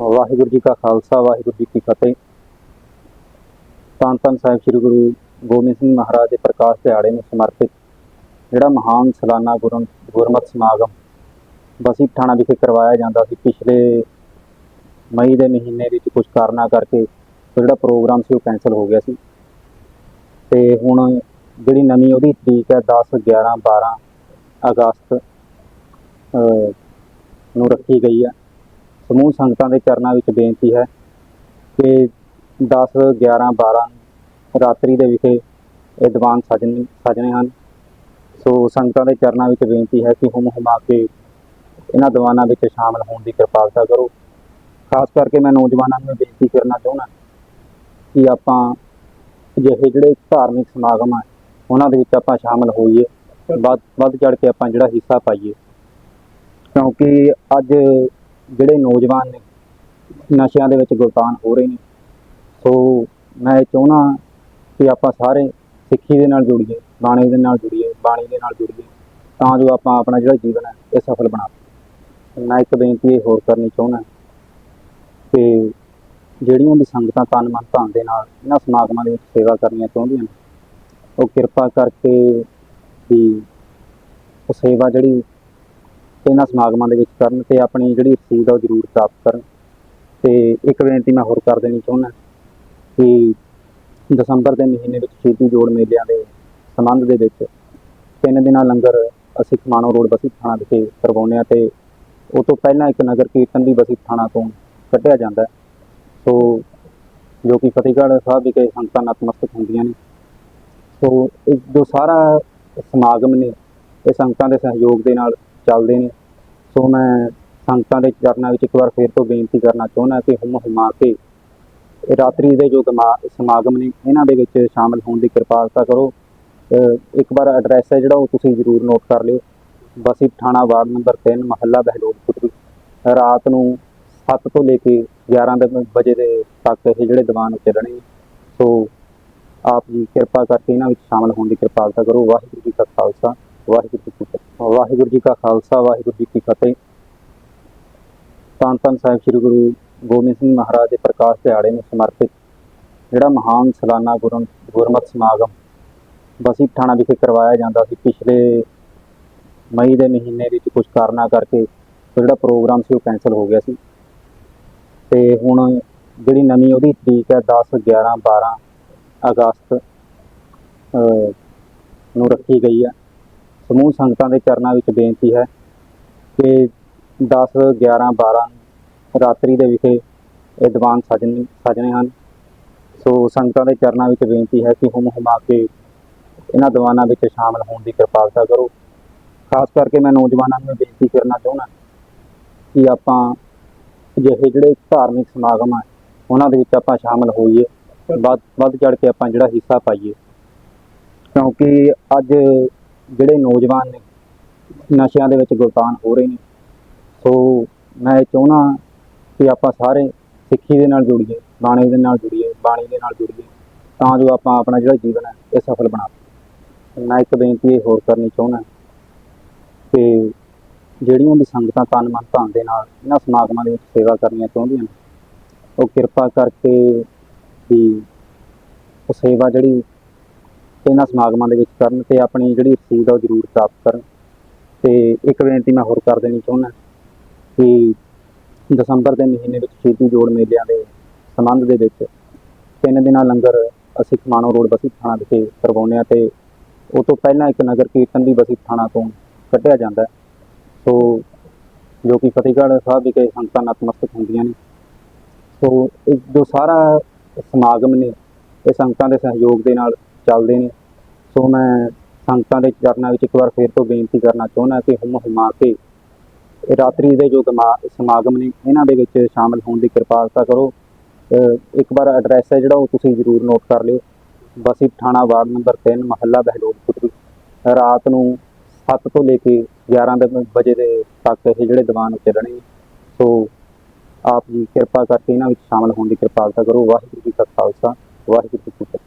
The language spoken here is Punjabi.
ਵਾਹਿਗੁਰੂ ਜੀ ਕਾ ਖਾਲਸਾ, ਵਾਹਿਗੁਰੂ ਜੀ ਕੀ ਫਤਿਹ। ਧੰਨ ਧੰਨ ਸਾਹਿਬ ਸ੍ਰੀ ਗੁਰੂ ਗੋਬਿੰਦ ਸਿੰਘ ਮਹਾਰਾਜ ਦੇ ਪ੍ਰਕਾਸ਼ ਦਿਹਾੜੇ ਨੂੰ ਸਮਰਪਿਤ ਜਿਹੜਾ ਮਹਾਨ ਸਾਲਾਨਾ ਗੁਰੂ ਗੁਰਮਤਿ ਸਮਾਗਮ ਬਸੀ ਥਾਣਾ ਵਿਖੇ ਕਰਵਾਇਆ ਜਾਂਦਾ ਸੀ, ਪਿਛਲੇ ਮਈ ਦੇ ਮਹੀਨੇ ਵਿੱਚ ਕੁਝ ਕਾਰਨਾਂ ਕਰਕੇ ਜਿਹੜਾ ਪ੍ਰੋਗਰਾਮ ਸੀ ਉਹ ਕੈਨਸਲ ਹੋ ਗਿਆ ਸੀ। ਤੇ ਹੁਣ ਜਿਹੜੀ ਨਵੀਂ ਉਹਦੀ ਤਰੀਕ ਹੈ 10 11 12 ਅਗਸਤ ਨੂੰ ਰੱਖੀ ਗਈ ਹੈ। ਸਮੂਹ ਸੰਗਤਾਂ ਦੇ ਚਰਨਾਂ ਵਿੱਚ ਬੇਨਤੀ ਹੈ ਕਿ 10 11 12 ਰਾਤਰੀ ਦੇ ਵਿਖੇ ਇਹ ਦੀਵਾਨ ਸਜਣੇ ਸਜਣੇ ਹਨ। ਸੋ ਸੰਗਤਾਂ ਦੇ ਚਰਨਾਂ ਵਿੱਚ ਬੇਨਤੀ ਹੈ ਕਿ ਹੁਮ ਹੁਮਾ ਕੇ ਇਹਨਾਂ ਦੀਵਾਨਾਂ ਵਿੱਚ ਸ਼ਾਮਲ ਹੋਣ ਦੀ ਕਿਰਪਾਲਤਾ ਕਰੋ। ਖਾਸ ਕਰਕੇ ਮੈਂ ਨੌਜਵਾਨਾਂ ਨੂੰ ਇਹ ਬੇਨਤੀ ਕਰਨਾ ਚਾਹੁੰਦਾ ਕਿ ਆਪਾਂ ਜਿਹੇ ਜਿਹੜੇ ਧਾਰਮਿਕ ਸਮਾਗਮ ਆ, ਉਹਨਾਂ ਦੇ ਵਿੱਚ ਆਪਾਂ ਸ਼ਾਮਲ ਹੋਈਏ, ਵੱਧ ਵੱਧ ਚੜ ਕੇ ਆਪਾਂ ਜਿਹੜਾ ਹਿੱਸਾ ਪਾਈਏ। ਕਿਉਂਕਿ ਅੱਜ ਜਿਹੜੇ ਨੌਜਵਾਨ ਨੇ, ਨਸ਼ਿਆਂ ਦੇ ਵਿੱਚ ਗੁਲਤਾਨ ਹੋ ਰਹੇ ਨੇ। ਸੋ ਮੈਂ ਇਹ ਚਾਹੁੰਦਾ ਕਿ ਆਪਾਂ ਸਾਰੇ ਸਿੱਖੀ ਦੇ ਨਾਲ ਜੁੜੀਏ, ਬਾਣੀ ਦੇ ਨਾਲ ਜੁੜੀਏ, ਬਾਣੀ ਦੇ ਨਾਲ ਜੁੜੀਏ, ਤਾਂ ਜੋ ਆਪਾਂ ਆਪਣਾ ਜਿਹੜਾ ਜੀਵਨ ਹੈ, ਇਹ ਸਫਲ ਬਣਾ ਸਕੀਏ। ਮੈਂ ਇੱਕ ਬੇਨਤੀ ਇਹ ਹੋਰ ਕਰਨੀ ਚਾਹੁੰਦਾ ਕਿ ਜਿਹੜੀਆਂ ਵੀ ਸੰਗਤਾਂ ਤਨ ਮਨ ਧਨ ਦੇ ਨਾਲ ਇਹਨਾਂ ਸਮਾਗਮਾਂ ਦੇ ਵਿੱਚ ਸੇਵਾ ਕਰਨੀਆਂ ਚਾਹੁੰਦੀਆਂ ਨੇ, ਉਹ ਕਿਰਪਾ ਕਰਕੇ ਵੀ ਉਹ ਸੇਵਾ ਜਿਹੜੀ ਇਹਨਾਂ ਸਮਾਗਮਾਂ ਦੇ ਵਿੱਚ ਕਰਨ ਤੇ ਆਪਣੀ ਜਿਹੜੀ ਰਸੀਦ ਆ ਉਹ ਜ਼ਰੂਰ ਪ੍ਰਾਪਤ ਕਰਨ। ਤੇ ਇੱਕ ਬੇਨਤੀ ਮੈਂ ਹੋਰ ਕਰ ਦੇਣੀ ਚਾਹੁੰਦਾ ਕਿ ਦਸੰਬਰ ਦੇ ਮਹੀਨੇ ਵਿੱਚ ਖੇਤੀ ਜੋੜ ਮੇਲਿਆਂ ਦੇ ਸੰਬੰਧ ਦੇ ਵਿੱਚ ਤਿੰਨ ਦਿਨਾਂ ਲੰਗਰ ਅਸੀਂ ਖਮਾਣੋ ਰੋਡ ਬਸੀ ਥਾਣਾ ਵਿਖੇ ਕਰਵਾਉਂਦੇ ਹਾਂ ਤੇ ਉਹ ਤੋਂ ਪਹਿਲਾਂ ਇੱਕ ਨਗਰ ਕੀਰਤਨ ਵੀ ਬਸੀ ਥਾਣਾ ਤੋਂ ਕੱਢਿਆ ਜਾਂਦਾ ਸੋ ਜੋ ਕਿ ਫਤਿਹਗੜ੍ਹ ਸਾਹਿਬ ਵਿਖੇ ਸੰਗਤਾਂ ਨਤਮਸਤਕ ਹੁੰਦੀਆਂ ਨੇ। ਸੋ ਇਹ ਜੋ ਸਾਰਾ ਸਮਾਗਮ ਨੇ, ਇਹ ਸੰਗਤਾਂ ਦੇ ਸਹਿਯੋਗ ਦੇ ਨਾਲ ਚੱਲਦੇ ਨੇ। ਸੋ ਮੈਂ ਸੰਗਤਾਂ ਦੇ ਚਰਨਾਂ ਵਿੱਚ ਇੱਕ ਵਾਰ ਫੇਰ ਤੋਂ ਬੇਨਤੀ ਕਰਨਾ ਚਾਹੁੰਦਾ ਕਿ ਹੁਮ ਹੁਮਾ ਕੇ ਰਾਤਰੀ ਦੇ ਜੋ ਦਮਾ- ਸਮਾਗਮ ਨੇ, ਇਹਨਾਂ ਦੇ ਵਿੱਚ ਸ਼ਾਮਲ ਹੋਣ ਦੀ ਕਿਰਪਾਲਤਾ ਕਰੋ। ਇੱਕ ਵਾਰ ਐਡਰੈਸ ਹੈ ਜਿਹੜਾ ਉਹ ਤੁਸੀਂ ਜ਼ਰੂਰ ਨੋਟ ਕਰ ਲਿਓ। ਬਸੀ ਪਠਾਣਾ ਵਾਰਡ ਨੰਬਰ 3 ਮਹੱਲਾ ਬਹਿਲੋਲ ਰਾਤ ਨੂੰ 7 ਤੋਂ ਲੈ ਕੇ 11 ਦੇ ਵਜੇ ਦੇ ਤੱਕ ਇਹ ਜਿਹੜੇ ਦੀਵਾਨ ਚੱਲਣੇ ਨੇ। ਸੋ ਆਪ ਜੀ ਕਿਰਪਾ ਕਰਕੇ ਇਹਨਾਂ ਵਿੱਚ ਸ਼ਾਮਲ ਹੋਣ ਦੀ ਕਿਰਪਾਲਤਾ ਕਰੋ। ਵਾਹਿਗੁਰੂ ਜੀ ਕਾ ਖਾਲਸਾ। ਵਾਹਿਗੁਰੂ ਜੀ ਕੀ ਵਾਹਿਗੁਰੂ ਜੀ ਕਾ ਖਾਲਸਾ, ਵਾਹਿਗੁਰੂ ਜੀ ਕੀ ਫਤਿਹ। ਧੰਨ ਧੰਨ ਸਾਹਿਬ ਸ੍ਰੀ ਗੁਰੂ ਗੋਬਿੰਦ ਸਿੰਘ ਮਹਾਰਾਜ ਦੇ ਪ੍ਰਕਾਸ਼ ਦਿਹਾੜੇ ਨੂੰ ਸਮਰਪਿਤ ਜਿਹੜਾ ਮਹਾਨ ਸਾਲਾਨਾ ਗੁਰੂ ਗੁਰਮਤਿ ਸਮਾਗਮ ਬਸੀ ਥਾਣਾ ਵਿਖੇ ਕਰਵਾਇਆ ਜਾਂਦਾ ਸੀ, ਪਿਛਲੇ ਮਈ ਦੇ ਮਹੀਨੇ ਵਿੱਚ ਕੁਝ ਕਾਰਨਾਂ ਕਰਕੇ ਜਿਹੜਾ ਪ੍ਰੋਗਰਾਮ ਸੀ ਉਹ ਕੈਨਸਲ ਹੋ ਗਿਆ ਸੀ। ਤੇ ਹੁਣ ਜਿਹੜੀ ਨਵੀਂ ਉਹਦੀ ਤਰੀਕ ਹੈ 10 11 12 ਅਗਸਤ ਨੂੰ ਰੱਖੀ ਗਈ ਹੈ। ਸਮੂਹ ਸੰਗਤਾਂ ਦੇ ਚਰਨਾਂ ਵਿੱਚ ਬੇਨਤੀ ਹੈ ਕਿ 10 11 12 ਰਾਤਰੀ ਦੇ ਵਿਖੇ ਇਹ ਦੀਵਾਨ ਸਜਣੇ ਸਜਣੇ ਹਨ। ਸੋ ਸੰਗਤਾਂ ਦੇ ਚਰਨਾਂ ਵਿੱਚ ਬੇਨਤੀ ਹੈ ਕਿ ਹੁਮ ਹੁਮਾ ਕੇ ਇਹਨਾਂ ਦੀਵਾਨਾਂ ਵਿੱਚ ਸ਼ਾਮਲ ਹੋਣ ਦੀ ਕਿਰਪਾਲਤਾ ਕਰੋ। ਖਾਸ ਕਰਕੇ ਮੈਂ ਨੌਜਵਾਨਾਂ ਨੂੰ ਇਹ ਬੇਨਤੀ ਕਰਨਾ ਚਾਹੁੰਦਾ ਕਿ ਆਪਾਂ ਜਿਹੇ ਜਿਹੜੇ ਧਾਰਮਿਕ ਸਮਾਗਮ ਆ, ਉਹਨਾਂ ਦੇ ਵਿੱਚ ਆਪਾਂ ਸ਼ਾਮਲ ਹੋਈਏ, ਵੱਧ ਵੱਧ ਚੜ ਕੇ ਆਪਾਂ ਜਿਹੜਾ ਹਿੱਸਾ ਪਾਈਏ। ਕਿਉਂਕਿ ਅੱਜ ਜਿਹੜੇ ਨੌਜਵਾਨ ਨੇ, ਨਸ਼ਿਆਂ ਦੇ ਵਿੱਚ ਗੁਲਤਾਨ ਹੋ ਰਹੇ ਨੇ। ਸੋ ਮੈਂ ਇਹ ਚਾਹੁੰਦਾ ਕਿ ਆਪਾਂ ਸਾਰੇ ਸਿੱਖੀ ਦੇ ਨਾਲ ਜੁੜੀਏ, ਬਾਣੀ ਦੇ ਨਾਲ ਜੁੜੀਏ, ਬਾਣੀ ਦੇ ਨਾਲ ਜੁੜੀਏ, ਤਾਂ ਜੋ ਆਪਾਂ ਆਪਣਾ ਜਿਹੜਾ ਜੀਵਨ ਹੈ, ਇਹ ਸਫਲ ਬਣਾ ਸਕੀਏ। ਮੈਂ ਇੱਕ ਬੇਨਤੀ ਇਹ ਹੋਰ ਕਰਨੀ ਚਾਹੁੰਦਾ ਕਿ ਜਿਹੜੀਆਂ ਵੀ ਸੰਗਤਾਂ ਤਨ ਮਨ ਧਨ ਦੇ ਨਾਲ ਇਹਨਾਂ ਸਮਾਗਮਾਂ ਦੇ ਵਿੱਚ ਸੇਵਾ ਕਰਨੀਆਂ ਚਾਹੁੰਦੀਆਂ ਨੇ, ਉਹ ਕਿਰਪਾ ਕਰਕੇ ਵੀ ਉਹ ਸੇਵਾ ਜਿਹੜੀ ਇਹਨਾਂ ਸਮਾਗਮਾਂ ਦੇ ਵਿੱਚ ਕਰਨ ਤੇ ਆਪਣੀ ਜਿਹੜੀ ਰਸੀਦ ਆ ਉਹ ਜ਼ਰੂਰ ਪ੍ਰਾਪਤ ਕਰਨ। ਤੇ ਇੱਕ ਬੇਨਤੀ ਮੈਂ ਹੋਰ ਕਰ ਦੇਣੀ ਚਾਹੁੰਦਾ ਕਿ ਦਸੰਬਰ ਦੇ ਮਹੀਨੇ ਵਿੱਚ ਖੇਤੀ ਜੋੜ ਮੇਲਿਆਂ ਦੇ ਸੰਬੰਧ ਦੇ ਵਿੱਚ ਤਿੰਨ ਦਿਨਾਂ ਲੰਗਰ ਅਸੀਂ ਖਮਾਣੋ ਰੋਡ ਬਸੀ ਥਾਣਾ ਵਿਖੇ ਕਰਵਾਉਂਦੇ ਹਾਂ ਤੇ ਉਹ ਤੋਂ ਪਹਿਲਾਂ ਇੱਕ ਨਗਰ ਕੀਰਤਨ ਵੀ ਬਸੀ ਥਾਣਾ ਤੋਂ ਕੱਢਿਆ ਜਾਂਦਾ ਸੋ ਜੋ ਕਿ ਫਤਿਹਗੜ੍ਹ ਸਾਹਿਬ ਵਿਖੇ ਸੰਗਤਾਂ ਨਤਮਸਤਕ ਹੁੰਦੀਆਂ ਨੇ। ਸੋ ਇਹ ਜੋ ਸਾਰਾ ਸਮਾਗਮ ਨੇ, ਇਹ ਸੰਗਤਾਂ ਦੇ ਸਹਿਯੋਗ ਦੇ ਨਾਲ ਚੱਲਦੇ ਨੇ। ਸੋ ਮੈਂ ਸੰਗਤਾਂ ਦੇ ਚਰਨਾਂ ਵਿੱਚ ਇੱਕ ਵਾਰ ਫੇਰ ਤੋਂ ਬੇਨਤੀ ਕਰਨਾ ਚਾਹੁੰਦਾ ਕਿ ਹੁਮ ਹੁਮਾ ਕੇ ਰਾਤਰੀ ਦੇ ਜੋ ਦਮਾ- ਸਮਾਗਮ ਨੇ, ਇਹਨਾਂ ਦੇ ਵਿੱਚ ਸ਼ਾਮਲ ਹੋਣ ਦੀ ਕਿਰਪਾਲਤਾ ਕਰੋ। ਇੱਕ ਵਾਰ ਐਡਰੈਸ ਹੈ ਜਿਹੜਾ ਉਹ ਤੁਸੀਂ ਜ਼ਰੂਰ ਨੋਟ ਕਰ ਲਿਓ। ਬਸੀ ਪਠਾਣਾ ਵਾਰਡ ਨੰਬਰ 3 ਮਹੱਲਾ ਬਹਿਲੋਲ ਰਾਤ ਨੂੰ 7 ਤੋਂ ਲੈ ਕੇ 11 ਦੇ ਵਜੇ ਦੇ ਤੱਕ ਇਹ ਜਿਹੜੇ ਦੀਵਾਨ ਚੱਲਣੇ ਸੋ ਆਪ ਜੀ ਕਿਰਪਾ ਕਰਕੇ ਇਹਨਾਂ ਵਿੱਚ ਸ਼ਾਮਲ ਹੋਣ ਦੀ ਕਿਰਪਾਲਤਾ ਕਰੋ। ਵਾਹਿਗੁਰੂ ਜੀ ਕਾ ਖਾਲਸਾ, ਵਾਹਿਗੁਰੂ ਜੀ ਕੀ ਫਤਿਹ।